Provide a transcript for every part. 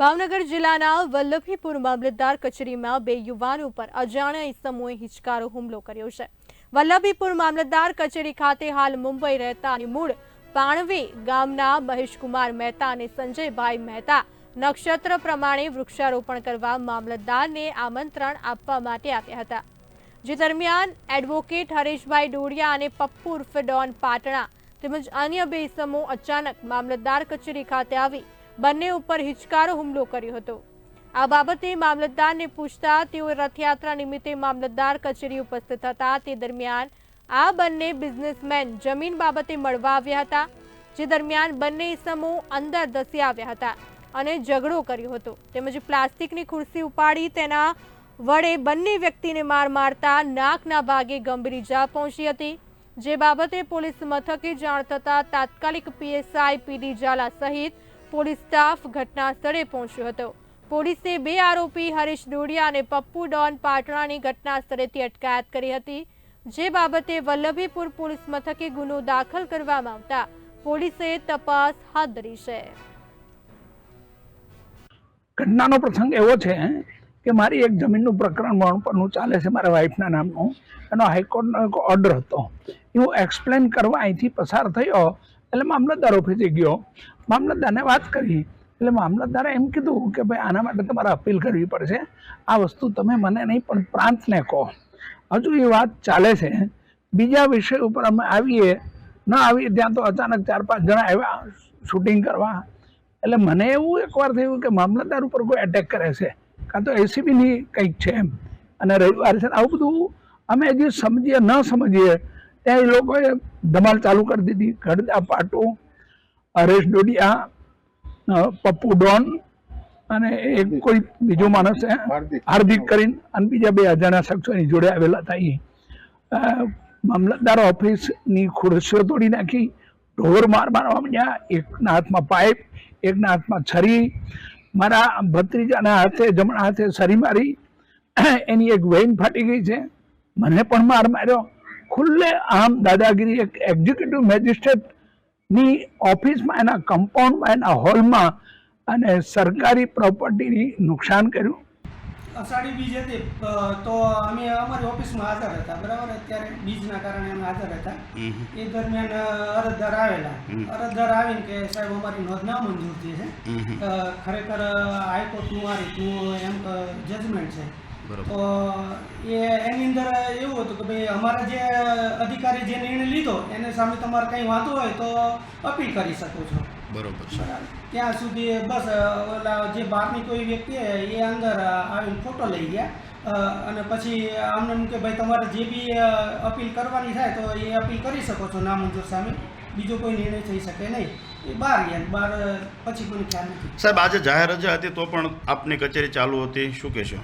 ભાવનગર જિલ્લાના વલ્લભીપુર મામલતદાર કચેરીમાં બે યુવાનો પર અજાણ્યા ઇસમોએ હિચકારો હુમલો કર્યો છે. વલ્લભીપુર મામલતદાર કચેરી ખાતે હાલ મુંબઈ રહેતા મૂળ પાણવી ગામના મહેશકુમાર મહેતા અને સંજયભાઈ મહેતા નક્ષત્ર પ્રમાણે વૃક્ષારોપણ કરવા મામલતદારને આમંત્રણ આપવા માટે આવ્યા હતા. જે દરમિયાન એડવોકેટ હરેશભાઈ ડોડિયા અને પપ્પુ ઉર્ફ ડોન પાટણા તેમજ અન્ય બે ઇસમો અચાનક મામલતદાર કચેરી ખાતે આવી બંને ઉપર હિચકારો હુમલો કર્યો હતો. આ બાબતે મામલતદારને પૂછતા તેઓ રથયાત્રા નિમિત્તે મામલતદાર કચેરી ઉપસ્થિત હતા. તે દરમિયાન આ બંને બિઝનેસમેન જમીન બાબતે મળવા આવ્યા હતા, જે દરમિયાન બંને ઇસમો અંદર ધસી આવ્યા હતા અને ઝઘડો કર્યો હતો. તેમજ પ્લાસ્ટિકની ખુરશી ઉપાડી તેના વડે બંને વ્યક્તિને માર મારતા નાકના ભાગે ગંભીર ઇજા પહોંચી હતી. જે બાબતે પોલીસ મથકે જાણ થતાં તાત્કાલિક પીએસઆઈ પીડી ઝાલા સહિત પોલીસ સ્ટાફ ઘટના સ્થળે પહોંચ્યો હતો. પોલીસે બે આરોપી હરીશ ડોડિયા અને પપ્પુ ડોન પાટણાની ઘટના સ્થળેથી અટકાયત કરી હતી. જે બાબતે વલ્લભીપુર પોલીસ મથકે ગુનો દાખલ કરવામાં આવતા પોલીસે તપાસ હાથ ધરી છે. ઘટનાનો પ્રસંગ એવો છે કે મારી એક જમીનનું પ્રકરણ પરનું ચાલે છે મારા વાઈફના નામનું. એનો હાઈકોર્ટનો એક ઓર્ડર હતો. હું એક્સપ્લેન કરવા અહીંથી પસાર થયો એટલે મામલતદાર ઓફિસે ગયો. મામલતદારને વાત કરી. એટલે મામલતદારે એમ કીધું કે ભાઈ, આના માટે તમારે અપીલ કરવી પડશે. આ વસ્તુ તમે મને નહીં, પણ પ્રાંતને કહો. હજુ એ વાત ચાલે છે. બીજા વિષય ઉપર અમે આવીએ. ન આવીએ ત્યાં તો અચાનક ચાર પાંચ જણા આવ્યા શૂટિંગ કરવા. એટલે મને એવું એકવાર થયું કે મામલતદાર ઉપર કોઈ એટેક કરે છે. કાં તો એસીબીની કંઈક છે એમ. અને રવિવાર છે આવું બધું અમે હજી સમજીએ, ન સમજીએ ત્યાં એ લોકોએ ધમાલ ચાલુ કરી દીધી. ગડદા પાટો હરેશ ડોડિયા પપ્પુ ડોન અને એક કોઈ બીજો માણસ હાર્દિક. કરીને અને બીજા બે અજાણ્યા શખ્સો એની જોડે આવેલા હતા એ મામલતદાર ઓફિસની ખુરશીઓ તોડી નાખી ઢોર માર મારવા માંડ્યા એકના હાથમાં પાઇપ એકના હાથમાં છરી. મારા ભત્રીજાના હાથે જમણા હાથે છરી મારી. એની એક વેઇન ફાટી ગઈ છે. મને પણ માર માર્યો. ખુલ્લે આમ દાદાગીરી એક એક્ઝિક્યુટિવ મેજિસ્ટ્રેટની ઓફિસમાં એના કમ્પાઉન્ડમાં એના હોલમાં અને સરકારી પ્રોપર્ટીની નુકસાન કર્યું. અષાઢી બીજ હતી. તો અમે અમારી ઓફિસમાં હાજર હતા બરાબર? અત્યારે બીજના કારણે અમે હાજર હતા. એ દરમિયાન અરજદાર આવેલા. અરજદાર આવીને કે સાહેબ અમારી નોંધ ના મંજૂર છે. ખરેખર હાઈકોર્ટનું આ રીતનું એમ જજમેન્ટ છે. તો એ એની અંદર એવું હતું કે ભાઈ અમારા જે અધિકારી જે નિર્ણય લીધો એને સામે તમારે કંઈ વાંધો હોય તો અપીલ કરી શકો છો. બરોબર છે. ત્યાં સુધી બસ ઓલા જે બહારની કોઈ વ્યક્તિ એ અંદર આવીને ફોટો લઈ ગયા. અને પછી આમને એમ કે ભાઈ તમારે જે બી અપીલ કરવાની થાય તો એ અપીલ કરી શકો છો નામંજૂર સામે. બીજો કોઈ નિર્ણય થઈ શકે નહીં. એ બહાર ગયા. બહાર પછી કોઈ ખ્યાલ નથી. સાહેબ આજે જાહેર રજા હતી તો પણ આપની કચેરી ચાલુ હતી. શું કહેશો?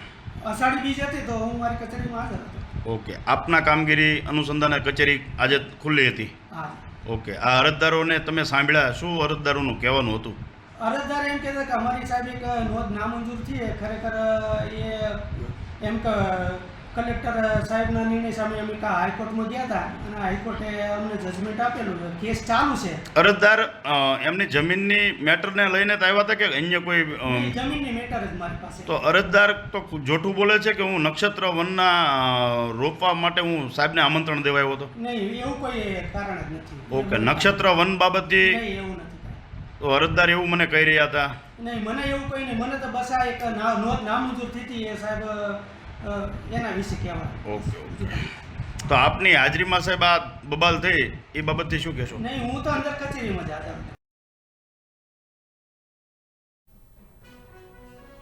અષાઢી બીજ હતી તો હું મારી કચેરીમાં હાજર હતો. ઓકે. આપના કામગીરી અનુસંધાને કચેરી આજે ખુલ્લી હતી? હા. ઓકે. આ અરજદારોને તમે સાંભળ્યા? શું અરજદારોનું કહેવાનું હતું? અરજદાર એમ કહેતા કે અમારી સાહેબ એક નોંધ નામંજૂર છે. ખરેખર એ એમ કે કલેક્ટર સાહેબના નિર્ણય સામે અમે કા હાઈકોર્ટમાં ગયા હતા અને હાઈકોર્ટે અમને જજમેન્ટ આપેલું છે. કેસ ચાલુ છે. અરજદાર એમની જમીનની મેટરને લઈને તો આવ્યા હતા કે અન્ય કોઈ જમીનની મેટર જ મારી પાસે. તો અરજદાર તો જોઠું બોલે છે કે હું નક્ષત્ર વનના રોપવા માટે હું સાહેબને આમંત્રણ દેવા આવ્યો હતો? નહીં એવું કોઈ કારણ જ નથી. ઓકે નક્ષત્ર વન બાબતથી નહીં એવું નથી તો અરજદાર એવું મને કહી રહ્યા હતા નહીં મને એવું કોઈ નહીં મને તો બસ આ એક નામંજૂર થઈ હતી એ સાહેબ એના વિશે કહેવાય ઓકે ઓકે. તો આપની હાજરીમાં સાહેબ આ બબાલ થઈ એ બાબતથી શું કહેશો? નહીં હું તો અંદર કચેરીમાં જ હાજર